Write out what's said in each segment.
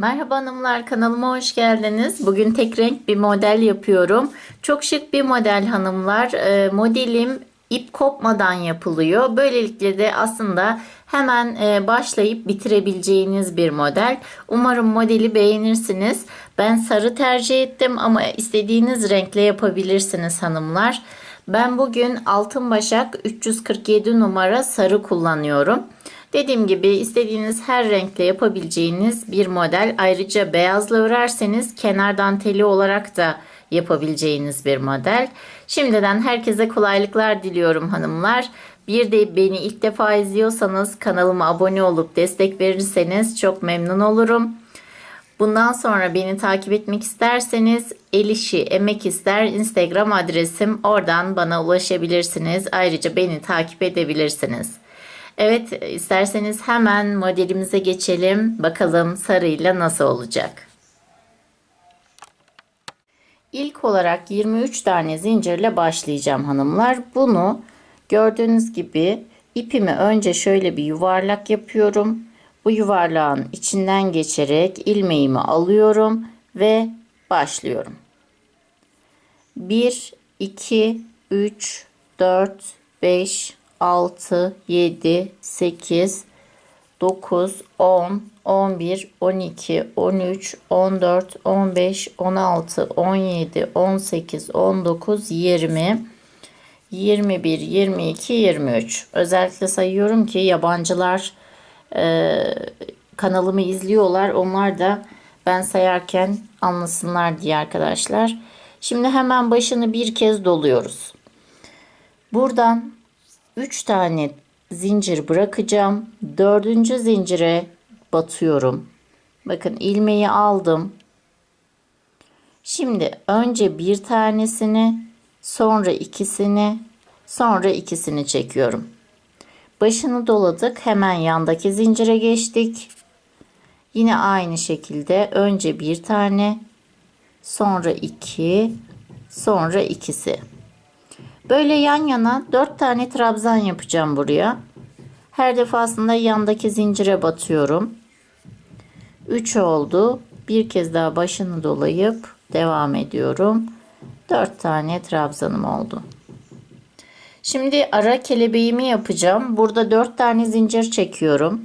Merhaba hanımlar kanalıma hoş geldiniz. Bugün tek renk bir model yapıyorum. Çok şık bir model hanımlar. Ee, modelim ip kopmadan yapılıyor. Böylelikle de aslında hemen e, başlayıp bitirebileceğiniz bir model. Umarım modeli beğenirsiniz. Ben sarı tercih ettim ama istediğiniz renkle yapabilirsiniz hanımlar. Ben bugün Altın Başak 347 numara sarı kullanıyorum. Dediğim gibi istediğiniz her renkle yapabileceğiniz bir model. Ayrıca beyazla örerseniz kenar danteli olarak da yapabileceğiniz bir model. Şimdiden herkese kolaylıklar diliyorum hanımlar. Bir de beni ilk defa izliyorsanız kanalıma abone olup destek verirseniz çok memnun olurum. Bundan sonra beni takip etmek isterseniz el işi emek ister Instagram adresim oradan bana ulaşabilirsiniz. Ayrıca beni takip edebilirsiniz. Evet isterseniz hemen modelimize geçelim. Bakalım sarıyla nasıl olacak. İlk olarak 23 tane zincirle başlayacağım hanımlar. Bunu gördüğünüz gibi ipimi önce şöyle bir yuvarlak yapıyorum. Bu yuvarlağın içinden geçerek ilmeğimi alıyorum ve başlıyorum. 1 2 3 4 5 6 7 8 9 10 11 12 13 14 15 16 17 18 19 20 21 22 23 özellikle sayıyorum ki yabancılar e, kanalımı izliyorlar. Onlar da ben sayarken anlasınlar diye arkadaşlar. Şimdi hemen başını bir kez doluyoruz. Buradan 3 tane zincir bırakacağım. Dördüncü zincire batıyorum. Bakın ilmeği aldım. Şimdi önce bir tanesini, sonra ikisini, sonra ikisini çekiyorum. Başını doladık. Hemen yandaki zincire geçtik. Yine aynı şekilde önce bir tane, sonra iki, sonra ikisi. Böyle yan yana 4 tane trabzan yapacağım buraya. Her defasında yandaki zincire batıyorum. 3 oldu. Bir kez daha başını dolayıp devam ediyorum. 4 tane trabzanım oldu. Şimdi ara kelebeğimi yapacağım. Burada 4 tane zincir çekiyorum.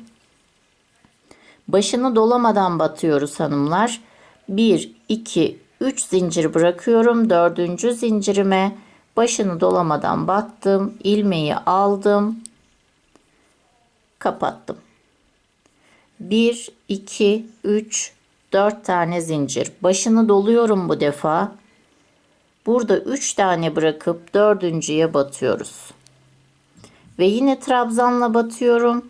Başını dolamadan batıyoruz hanımlar. 1 2 3 zincir bırakıyorum. 4. zincirime başını dolamadan battım ilmeği aldım kapattım. 1 2 3 4 tane zincir. Başını doluyorum bu defa. Burada 3 tane bırakıp dördüncüye batıyoruz. Ve yine trabzanla batıyorum.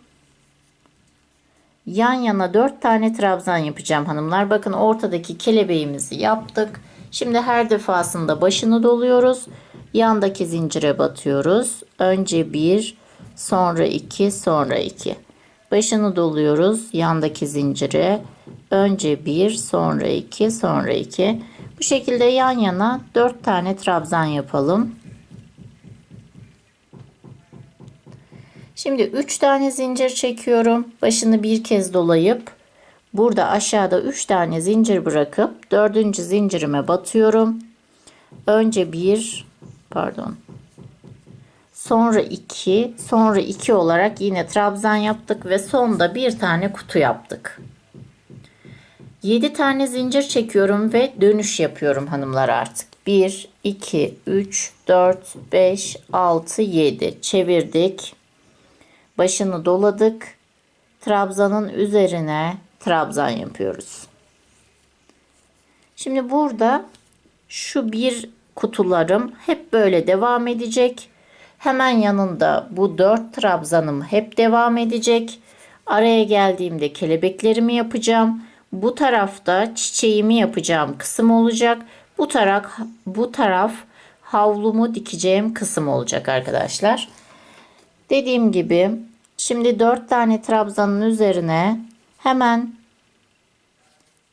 Yan yana 4 tane trabzan yapacağım hanımlar. Bakın ortadaki kelebeğimizi yaptık şimdi her defasında başını doluyoruz Yandaki zincire batıyoruz. Önce bir, sonra iki, sonra iki. Başını doluyoruz yandaki zincire. Önce bir, sonra iki, sonra iki. Bu şekilde yan yana dört tane trabzan yapalım. Şimdi üç tane zincir çekiyorum. Başını bir kez dolayıp burada aşağıda üç tane zincir bırakıp dördüncü zincirime batıyorum. Önce bir, pardon. Sonra 2, sonra 2 olarak yine trabzan yaptık ve sonda bir tane kutu yaptık. 7 tane zincir çekiyorum ve dönüş yapıyorum hanımlar artık. 1, 2, 3, 4, 5, 6, 7 çevirdik. Başını doladık. Trabzanın üzerine trabzan yapıyoruz. Şimdi burada şu bir kutularım hep böyle devam edecek. Hemen yanında bu dört trabzanım hep devam edecek. Araya geldiğimde kelebeklerimi yapacağım. Bu tarafta çiçeğimi yapacağım kısım olacak. Bu taraf bu taraf havlumu dikeceğim kısım olacak arkadaşlar. Dediğim gibi şimdi 4 tane trabzanın üzerine hemen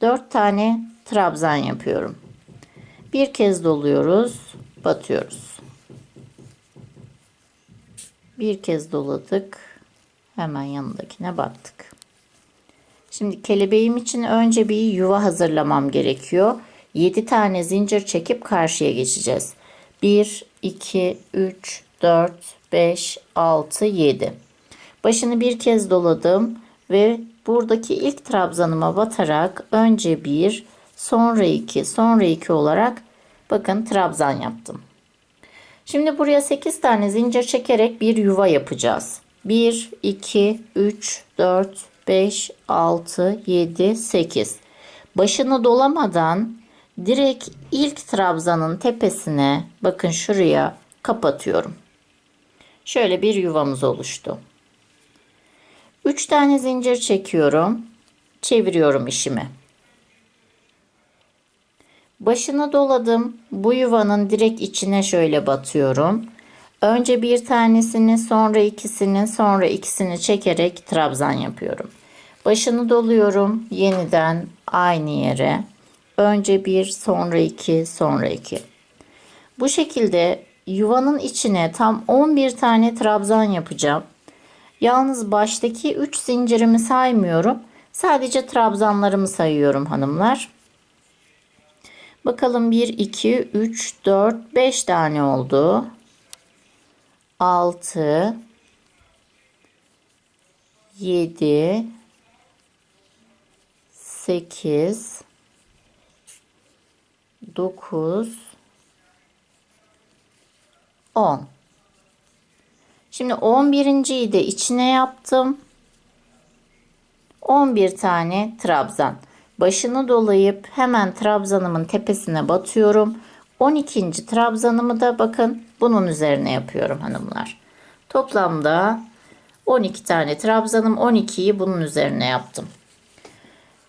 4 tane trabzan yapıyorum. Bir kez doluyoruz, batıyoruz. Bir kez doladık. Hemen yanındakine battık. Şimdi kelebeğim için önce bir yuva hazırlamam gerekiyor. 7 tane zincir çekip karşıya geçeceğiz. 1, 2, 3, 4, 5, 6, 7. Başını bir kez doladım ve buradaki ilk trabzanıma batarak önce 1, sonra 2, sonra 2 olarak bakın trabzan yaptım. Şimdi buraya 8 tane zincir çekerek bir yuva yapacağız. 1, 2, 3, 4, 5, 6, 7, 8. Başını dolamadan direkt ilk trabzanın tepesine bakın şuraya kapatıyorum. Şöyle bir yuvamız oluştu. 3 tane zincir çekiyorum. Çeviriyorum işimi. Başını doladım. Bu yuvanın direkt içine şöyle batıyorum. Önce bir tanesini, sonra ikisini, sonra ikisini çekerek trabzan yapıyorum. Başını doluyorum. Yeniden aynı yere. Önce bir, sonra iki, sonra iki. Bu şekilde yuvanın içine tam 11 tane trabzan yapacağım. Yalnız baştaki 3 zincirimi saymıyorum. Sadece trabzanlarımı sayıyorum hanımlar. Bakalım 1, 2, 3, 4, 5 tane oldu. 6, 7, 8, 9, 10. Şimdi 11.yi de içine yaptım. 11 tane trabzan. Başını dolayıp hemen trabzanımın tepesine batıyorum. 12. trabzanımı da bakın bunun üzerine yapıyorum hanımlar. Toplamda 12 tane trabzanım 12'yi bunun üzerine yaptım.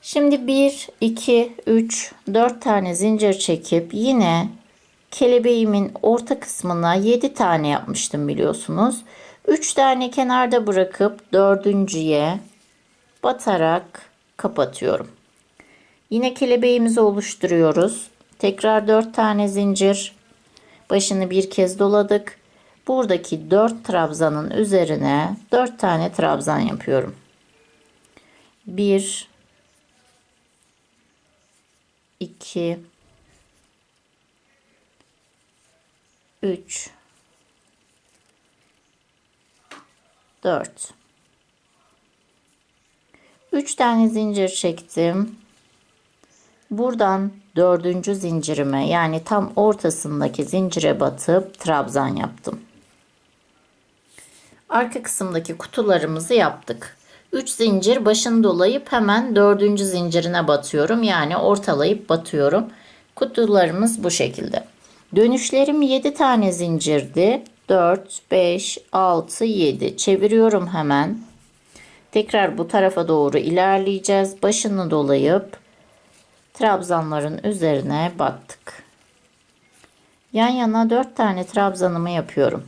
Şimdi 1, 2, 3, 4 tane zincir çekip yine kelebeğimin orta kısmına 7 tane yapmıştım biliyorsunuz. 3 tane kenarda bırakıp dördüncüye batarak kapatıyorum. Yine kelebeğimizi oluşturuyoruz. Tekrar 4 tane zincir. Başını bir kez doladık. Buradaki 4 trabzanın üzerine 4 tane trabzan yapıyorum. 1 2 3 4 3 tane zincir çektim. Buradan dördüncü zincirime yani tam ortasındaki zincire batıp trabzan yaptım. Arka kısımdaki kutularımızı yaptık. 3 zincir başını dolayıp hemen dördüncü zincirine batıyorum. Yani ortalayıp batıyorum. Kutularımız bu şekilde. Dönüşlerim 7 tane zincirdi. 4, 5, 6, 7. Çeviriyorum hemen. Tekrar bu tarafa doğru ilerleyeceğiz. Başını dolayıp trabzanların üzerine battık. Yan yana 4 tane trabzanımı yapıyorum.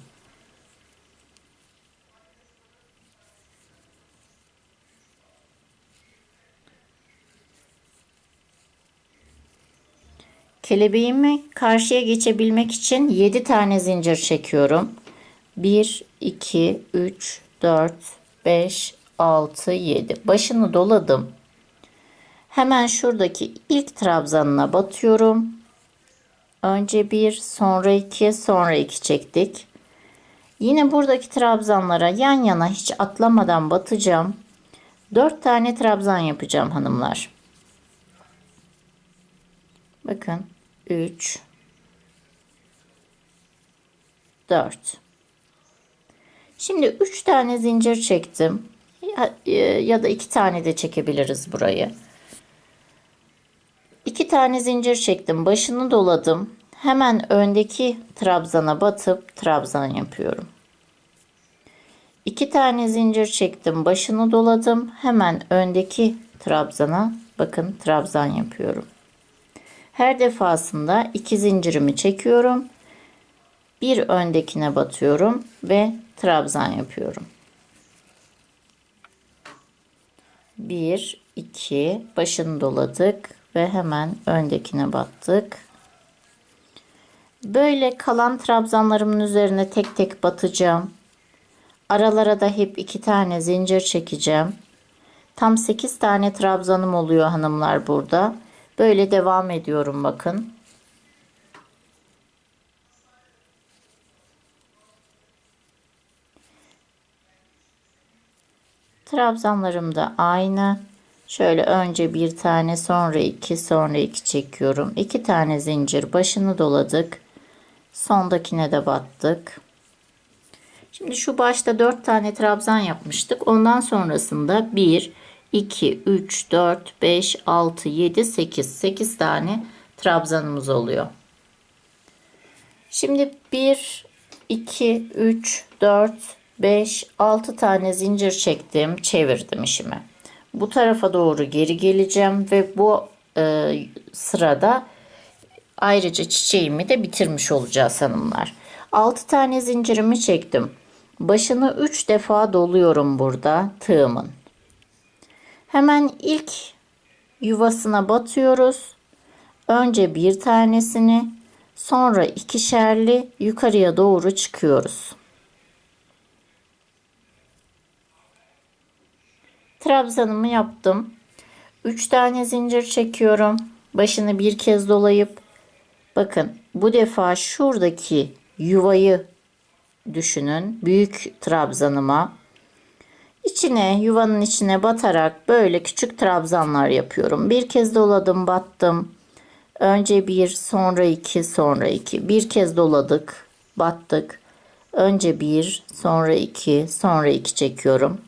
Kelebeğimi karşıya geçebilmek için 7 tane zincir çekiyorum. 1, 2, 3, 4, 5, 6, 7. Başını doladım. Hemen şuradaki ilk trabzanına batıyorum. Önce bir, sonra iki, sonra iki çektik. Yine buradaki trabzanlara yan yana hiç atlamadan batacağım. 4 tane trabzan yapacağım hanımlar. Bakın 3 4 Şimdi 3 tane zincir çektim. Ya, e, ya da 2 tane de çekebiliriz burayı. 2 tane zincir çektim. Başını doladım. Hemen öndeki trabzana batıp trabzan yapıyorum. 2 tane zincir çektim. Başını doladım. Hemen öndeki trabzana bakın trabzan yapıyorum. Her defasında iki zincirimi çekiyorum. Bir öndekine batıyorum ve trabzan yapıyorum. 1 2 başını doladık ve hemen öndekine battık. Böyle kalan trabzanlarımın üzerine tek tek batacağım. Aralara da hep iki tane zincir çekeceğim. Tam 8 tane trabzanım oluyor hanımlar burada. Böyle devam ediyorum bakın. Trabzanlarım da aynı. Şöyle önce bir tane sonra iki sonra iki çekiyorum. İki tane zincir başını doladık. Sondakine de battık. Şimdi şu başta 4 tane trabzan yapmıştık. Ondan sonrasında 1, 2, 3, 4, 5, 6, 7, 8. 8 tane trabzanımız oluyor. Şimdi 1, 2, 3, 4, 5, 6 tane zincir çektim. Çevirdim işimi. Bu tarafa doğru geri geleceğim ve bu e, sırada ayrıca çiçeğimi de bitirmiş olacağız hanımlar. 6 tane zincirimi çektim. Başını 3 defa doluyorum burada tığımın. Hemen ilk yuvasına batıyoruz. Önce bir tanesini, sonra ikişerli yukarıya doğru çıkıyoruz. Trabzanımı yaptım. 3 tane zincir çekiyorum. Başını bir kez dolayıp bakın bu defa şuradaki yuvayı düşünün. Büyük trabzanıma içine yuvanın içine batarak böyle küçük trabzanlar yapıyorum. Bir kez doladım battım. Önce bir sonra iki sonra iki. Bir kez doladık battık. Önce bir sonra iki sonra iki çekiyorum.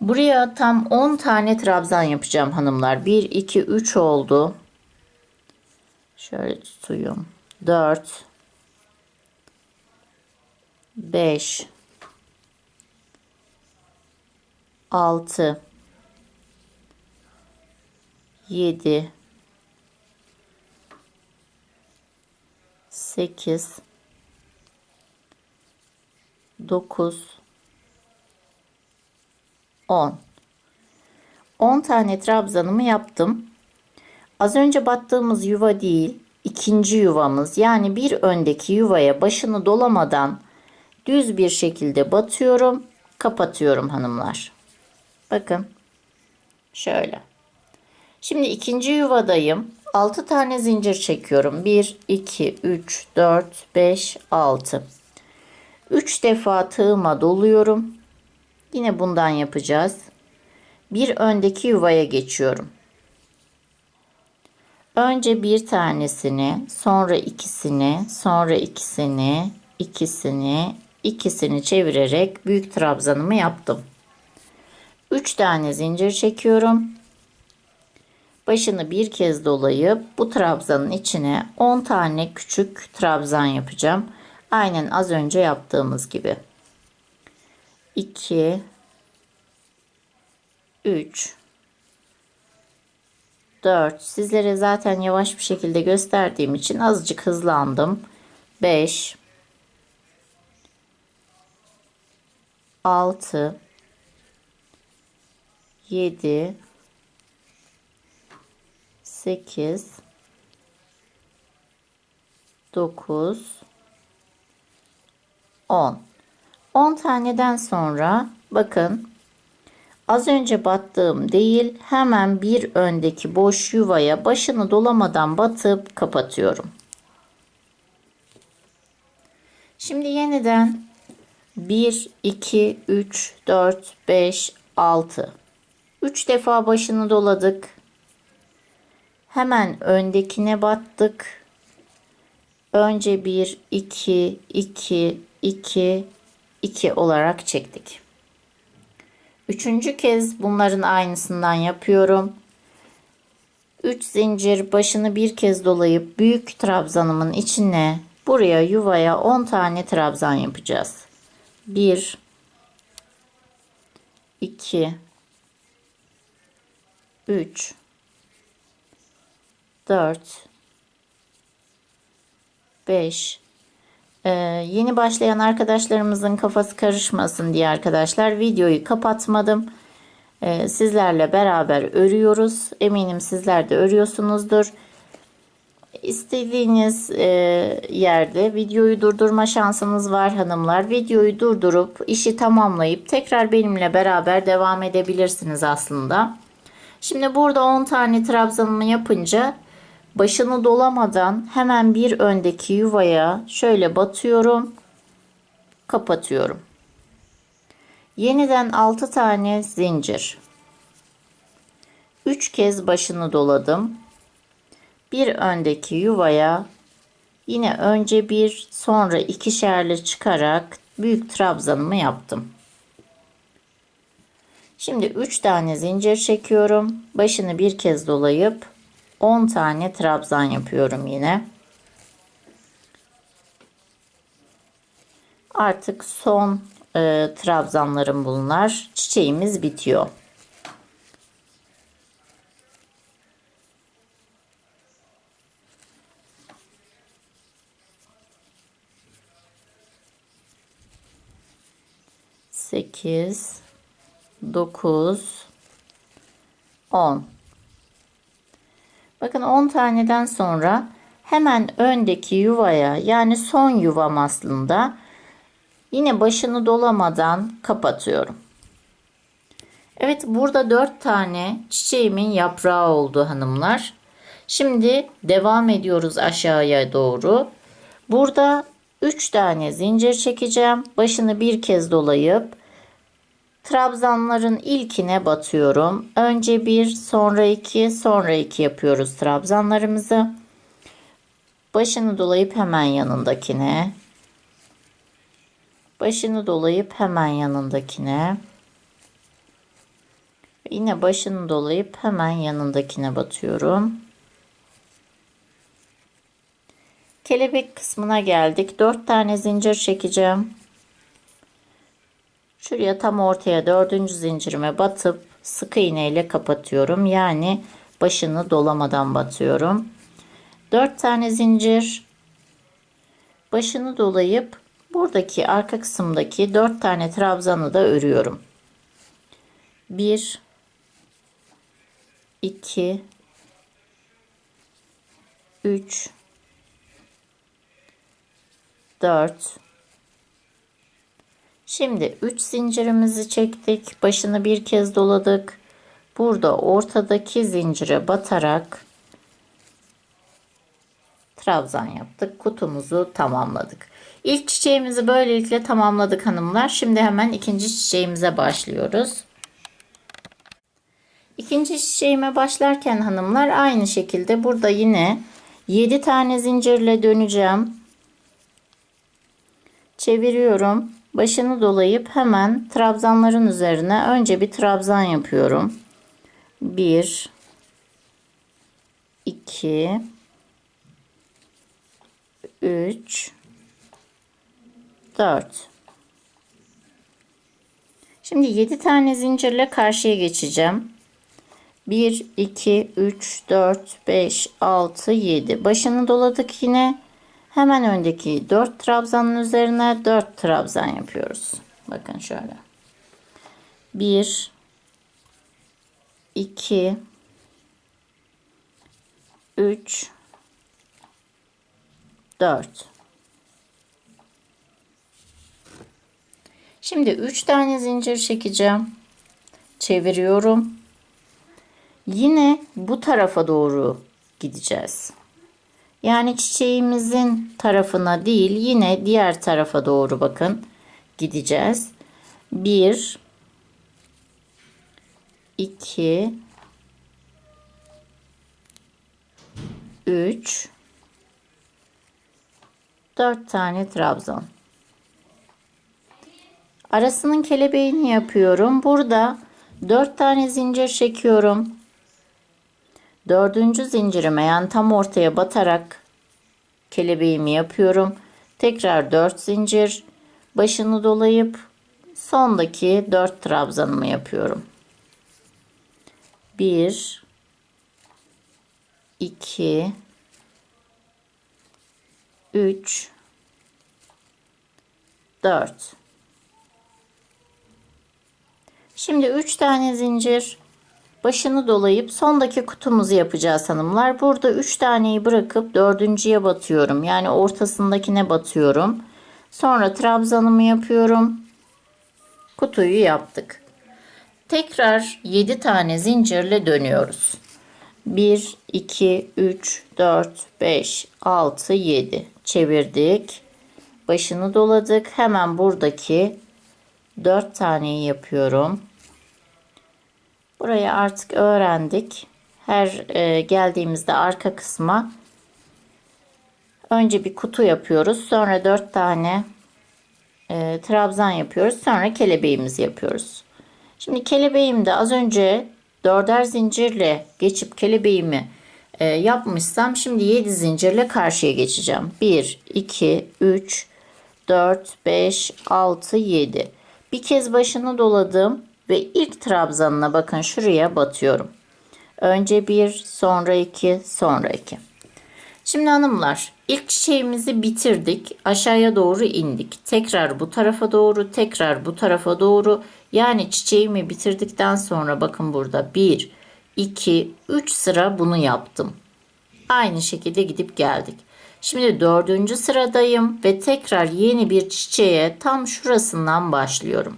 Buraya tam 10 tane trabzan yapacağım hanımlar. 1, 2, 3 oldu. Şöyle tutuyum. 4, 5 6 7 8 9 10 10 tane trabzanımı yaptım. Az önce battığımız yuva değil, ikinci yuvamız yani bir öndeki yuvaya başını dolamadan düz bir şekilde batıyorum, kapatıyorum hanımlar. Bakın. Şöyle. Şimdi ikinci yuvadayım. 6 tane zincir çekiyorum. 1 2 3 4 5 6. 3 defa tığıma doluyorum. Yine bundan yapacağız. Bir öndeki yuvaya geçiyorum. Önce bir tanesini, sonra ikisini, sonra ikisini, ikisini, ikisini çevirerek büyük trabzanımı yaptım. 3 tane zincir çekiyorum. Başını bir kez dolayıp bu trabzanın içine 10 tane küçük trabzan yapacağım. Aynen az önce yaptığımız gibi. 2 3 4 sizlere zaten yavaş bir şekilde gösterdiğim için azıcık hızlandım. 5 6 7 8 9 10 10 taneden sonra bakın az önce battığım değil hemen bir öndeki boş yuvaya başını dolamadan batıp kapatıyorum. Şimdi yeniden 1 2 3 4 5 6 3 defa başını doladık. Hemen öndekine battık. Önce 1 2 2 2 2 olarak çektik. Üçüncü kez bunların aynısından yapıyorum. 3 zincir başını bir kez dolayıp büyük trabzanımın içine buraya yuvaya 10 tane trabzan yapacağız. 1 2 3 4 5 ee, yeni başlayan arkadaşlarımızın kafası karışmasın diye arkadaşlar videoyu kapatmadım. Ee, sizlerle beraber örüyoruz. Eminim sizler de örüyorsunuzdur. istediğiniz e, yerde videoyu durdurma şansınız var hanımlar. Videoyu durdurup işi tamamlayıp tekrar benimle beraber devam edebilirsiniz aslında. Şimdi burada 10 tane trabzanımı yapınca başını dolamadan hemen bir öndeki yuvaya şöyle batıyorum. Kapatıyorum. Yeniden 6 tane zincir. 3 kez başını doladım. Bir öndeki yuvaya yine önce bir sonra ikişerli çıkarak büyük trabzanımı yaptım. Şimdi 3 tane zincir çekiyorum. Başını bir kez dolayıp 10 tane trabzan yapıyorum yine. Artık son e, trabzanlarım bunlar. Çiçeğimiz bitiyor. Sekiz, dokuz, on. Bakın 10 taneden sonra hemen öndeki yuvaya yani son yuvam aslında yine başını dolamadan kapatıyorum. Evet burada 4 tane çiçeğimin yaprağı oldu hanımlar. Şimdi devam ediyoruz aşağıya doğru. Burada 3 tane zincir çekeceğim. Başını bir kez dolayıp trabzanların ilkine batıyorum. Önce bir, sonra iki, sonra iki yapıyoruz trabzanlarımızı. Başını dolayıp hemen yanındakine. Başını dolayıp hemen yanındakine. Yine başını dolayıp hemen yanındakine batıyorum. Kelebek kısmına geldik. 4 tane zincir çekeceğim. Şuraya tam ortaya dördüncü zincirime batıp sık iğne ile kapatıyorum. Yani başını dolamadan batıyorum. 4 tane zincir başını dolayıp buradaki arka kısımdaki 4 tane trabzanı da örüyorum. 1 2 3 4 Şimdi 3 zincirimizi çektik. Başını bir kez doladık. Burada ortadaki zincire batarak trabzan yaptık. Kutumuzu tamamladık. İlk çiçeğimizi böylelikle tamamladık hanımlar. Şimdi hemen ikinci çiçeğimize başlıyoruz. İkinci çiçeğime başlarken hanımlar aynı şekilde burada yine 7 tane zincirle döneceğim. Çeviriyorum. Başını dolayıp hemen trabzanların üzerine önce bir trabzan yapıyorum. 1 2 3 4 Şimdi 7 tane zincirle karşıya geçeceğim. 1 2 3 4 5 6 7 başını doladık yine Hemen öndeki 4 trabzanın üzerine 4 trabzan yapıyoruz. Bakın şöyle. 1 2 3 4 Şimdi 3 tane zincir çekeceğim. Çeviriyorum. Yine bu tarafa doğru gideceğiz. Yani çiçeğimizin tarafına değil yine diğer tarafa doğru bakın gideceğiz. 1 2 3 4 tane trabzan. Arasının kelebeğini yapıyorum. Burada 4 tane zincir çekiyorum. Dördüncü zincirime yani tam ortaya batarak kelebeğimi yapıyorum. Tekrar 4 zincir başını dolayıp sondaki 4 trabzanımı yapıyorum. 1 2 3 4 Şimdi 3 tane zincir Başını dolayıp sondaki kutumuzu yapacağız hanımlar. Burada 3 taneyi bırakıp dördüncüye batıyorum. Yani ortasındakine batıyorum. Sonra trabzanımı yapıyorum. Kutuyu yaptık. Tekrar 7 tane zincirle dönüyoruz. 1, 2, 3, 4, 5, 6, 7 çevirdik. Başını doladık. Hemen buradaki 4 taneyi yapıyorum. Burayı artık öğrendik. Her e, geldiğimizde arka kısma önce bir kutu yapıyoruz. Sonra 4 tane e, trabzan yapıyoruz. Sonra kelebeğimizi yapıyoruz. Şimdi kelebeğimde az önce dörder zincirle geçip kelebeğimi e, yapmışsam şimdi 7 zincirle karşıya geçeceğim. 1, 2, 3, 4, 5, 6, 7. Bir kez başını doladım ve ilk trabzanına bakın şuraya batıyorum. Önce 1, sonra 2, sonra 2. Şimdi hanımlar ilk çiçeğimizi bitirdik. Aşağıya doğru indik. Tekrar bu tarafa doğru, tekrar bu tarafa doğru. Yani çiçeğimi bitirdikten sonra bakın burada 1, 2, 3 sıra bunu yaptım. Aynı şekilde gidip geldik. Şimdi dördüncü sıradayım ve tekrar yeni bir çiçeğe tam şurasından başlıyorum.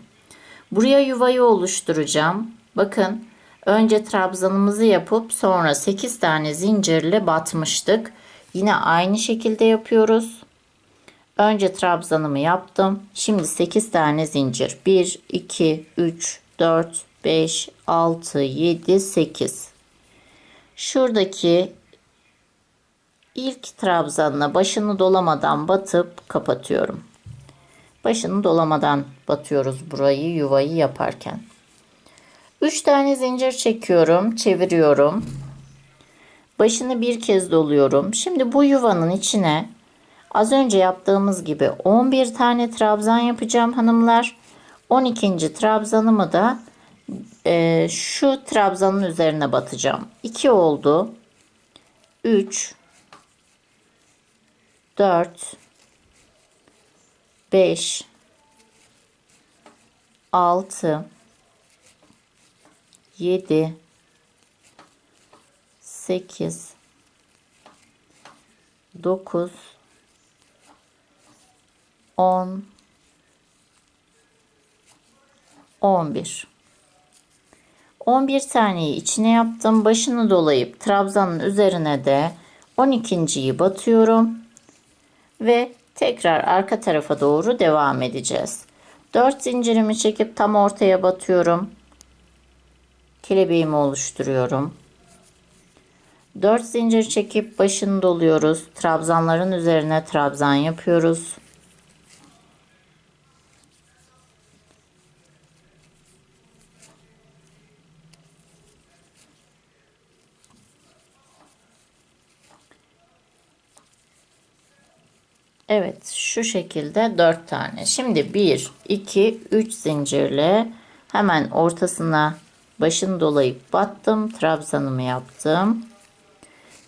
Buraya yuvayı oluşturacağım. Bakın önce trabzanımızı yapıp sonra 8 tane zincirle batmıştık. Yine aynı şekilde yapıyoruz. Önce trabzanımı yaptım. Şimdi 8 tane zincir. 1, 2, 3, 4, 5, 6, 7, 8. Şuradaki ilk trabzanına başını dolamadan batıp kapatıyorum. Başını dolamadan batıyoruz burayı yuvayı yaparken. 3 tane zincir çekiyorum, çeviriyorum. Başını bir kez doluyorum. Şimdi bu yuvanın içine az önce yaptığımız gibi 11 tane trabzan yapacağım hanımlar. 12. trabzanımı da e, şu trabzanın üzerine batacağım. 2 oldu. 3 4 5 6 7 8 9 10 11 11 taneyi içine yaptım. Başını dolayıp trabzanın üzerine de 12.yi batıyorum ve tekrar arka tarafa doğru devam edeceğiz. 4 zincirimi çekip tam ortaya batıyorum. Kelebeğimi oluşturuyorum. 4 zincir çekip başını doluyoruz. Trabzanların üzerine trabzan yapıyoruz. Evet şu şekilde 4 tane. Şimdi 1, 2, 3 zincirle hemen ortasına başını dolayıp battım. Trabzanımı yaptım.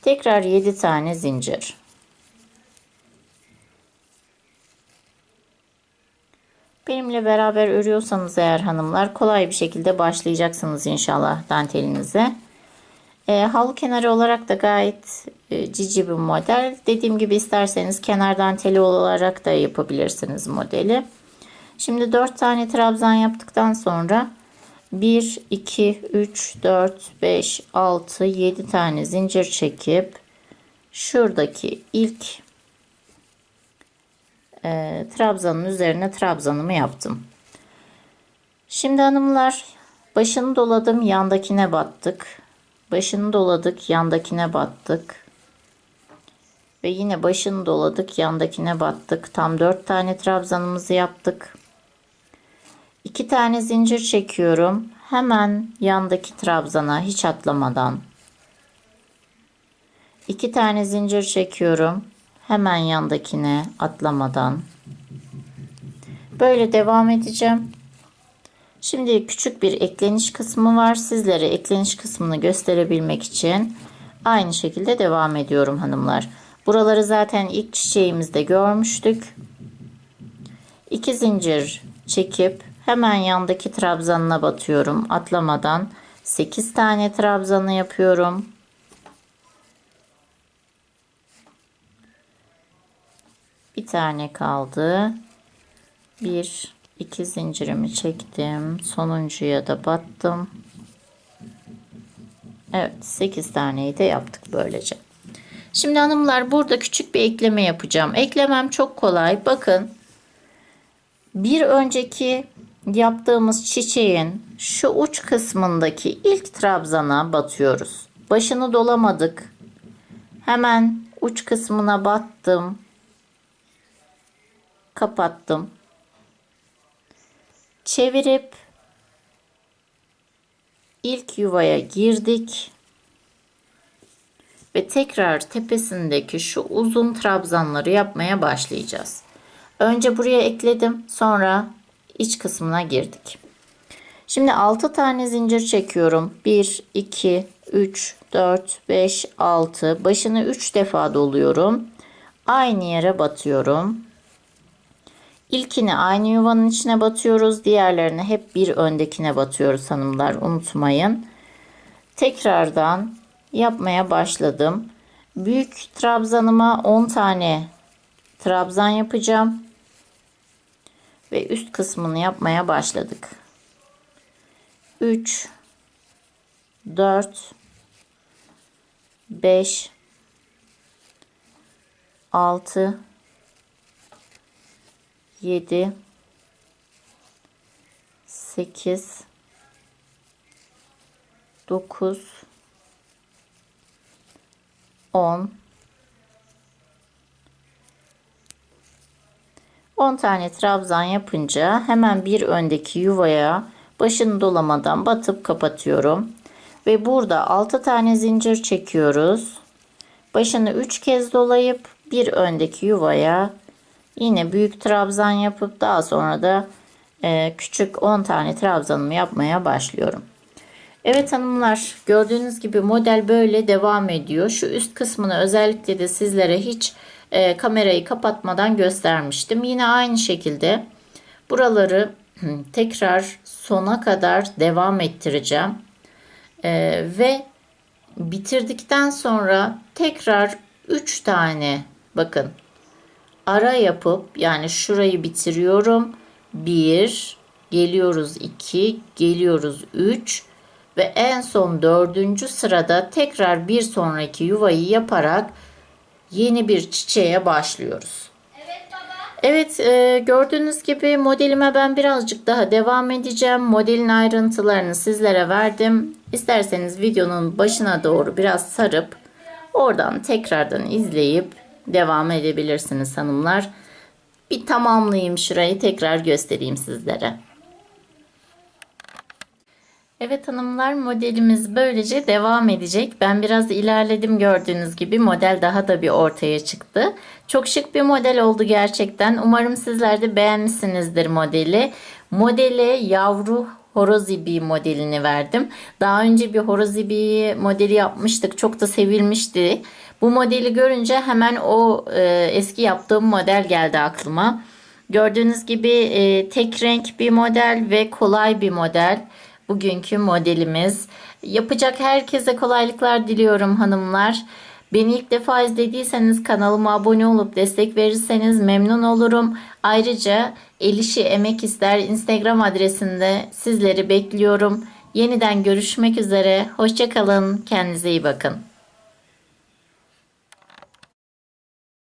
Tekrar 7 tane zincir. Benimle beraber örüyorsanız eğer hanımlar kolay bir şekilde başlayacaksınız inşallah dantelinize. E, halı kenarı olarak da gayet e, cici bir model. Dediğim gibi isterseniz kenar danteli olarak da yapabilirsiniz modeli. Şimdi 4 tane trabzan yaptıktan sonra 1, 2, 3, 4, 5, 6, 7 tane zincir çekip şuradaki ilk e, trabzanın üzerine trabzanımı yaptım. Şimdi hanımlar başını doladım yandakine battık. Başını doladık yandakine battık. Ve yine başını doladık yandakine battık. Tam 4 tane trabzanımızı yaptık. 2 tane zincir çekiyorum. Hemen yandaki trabzana hiç atlamadan. 2 tane zincir çekiyorum. Hemen yandakine atlamadan. Böyle devam edeceğim. Şimdi küçük bir ekleniş kısmı var. Sizlere ekleniş kısmını gösterebilmek için aynı şekilde devam ediyorum hanımlar. Buraları zaten ilk çiçeğimizde görmüştük. İki zincir çekip hemen yandaki trabzanına batıyorum atlamadan. 8 tane trabzanı yapıyorum. Bir tane kaldı. Bir, iki zincirimi çektim. Sonuncuya da battım. Evet 8 taneyi de yaptık böylece. Şimdi hanımlar burada küçük bir ekleme yapacağım. Eklemem çok kolay. Bakın bir önceki yaptığımız çiçeğin şu uç kısmındaki ilk trabzana batıyoruz. Başını dolamadık. Hemen uç kısmına battım. Kapattım. Çevirip ilk yuvaya girdik ve tekrar tepesindeki şu uzun trabzanları yapmaya başlayacağız. Önce buraya ekledim, sonra iç kısmına girdik. Şimdi 6 tane zincir çekiyorum. 1 2 3 4 5 6 başını 3 defa doluyorum. Aynı yere batıyorum. İlkini aynı yuvanın içine batıyoruz. Diğerlerini hep bir öndekine batıyoruz hanımlar. Unutmayın. Tekrardan yapmaya başladım. Büyük trabzanıma 10 tane trabzan yapacağım. Ve üst kısmını yapmaya başladık. 3 4 5 6 7 8 9 10 10 tane trabzan yapınca hemen bir öndeki yuvaya başını dolamadan batıp kapatıyorum. Ve burada 6 tane zincir çekiyoruz. Başını 3 kez dolayıp bir öndeki yuvaya yine büyük trabzan yapıp daha sonra da e, küçük 10 tane trabzanımı yapmaya başlıyorum. Evet hanımlar gördüğünüz gibi model böyle devam ediyor. Şu üst kısmını özellikle de sizlere hiç e, kamerayı kapatmadan göstermiştim. Yine aynı şekilde buraları tekrar sona kadar devam ettireceğim. E, ve bitirdikten sonra tekrar 3 tane bakın ara yapıp yani şurayı bitiriyorum. 1 geliyoruz 2 geliyoruz 3 ve en son dördüncü sırada tekrar bir sonraki yuvayı yaparak yeni bir çiçeğe başlıyoruz. Evet e, gördüğünüz gibi modelime ben birazcık daha devam edeceğim. Modelin ayrıntılarını sizlere verdim. İsterseniz videonun başına doğru biraz sarıp oradan tekrardan izleyip devam edebilirsiniz hanımlar. Bir tamamlayayım şurayı tekrar göstereyim sizlere. Evet hanımlar modelimiz böylece devam edecek. Ben biraz ilerledim gördüğünüz gibi model daha da bir ortaya çıktı. Çok şık bir model oldu gerçekten. Umarım sizler de beğenmişsinizdir modeli. Modele yavru horoz ibiği modelini verdim. Daha önce bir horoz ibiği modeli yapmıştık. Çok da sevilmişti. Bu modeli görünce hemen o e, eski yaptığım model geldi aklıma. Gördüğünüz gibi e, tek renk bir model ve kolay bir model bugünkü modelimiz. Yapacak herkese kolaylıklar diliyorum hanımlar. Beni ilk defa izlediyseniz kanalıma abone olup destek verirseniz memnun olurum. Ayrıca Elişi Emek İster Instagram adresinde sizleri bekliyorum. Yeniden görüşmek üzere. Hoşçakalın. Kendinize iyi bakın.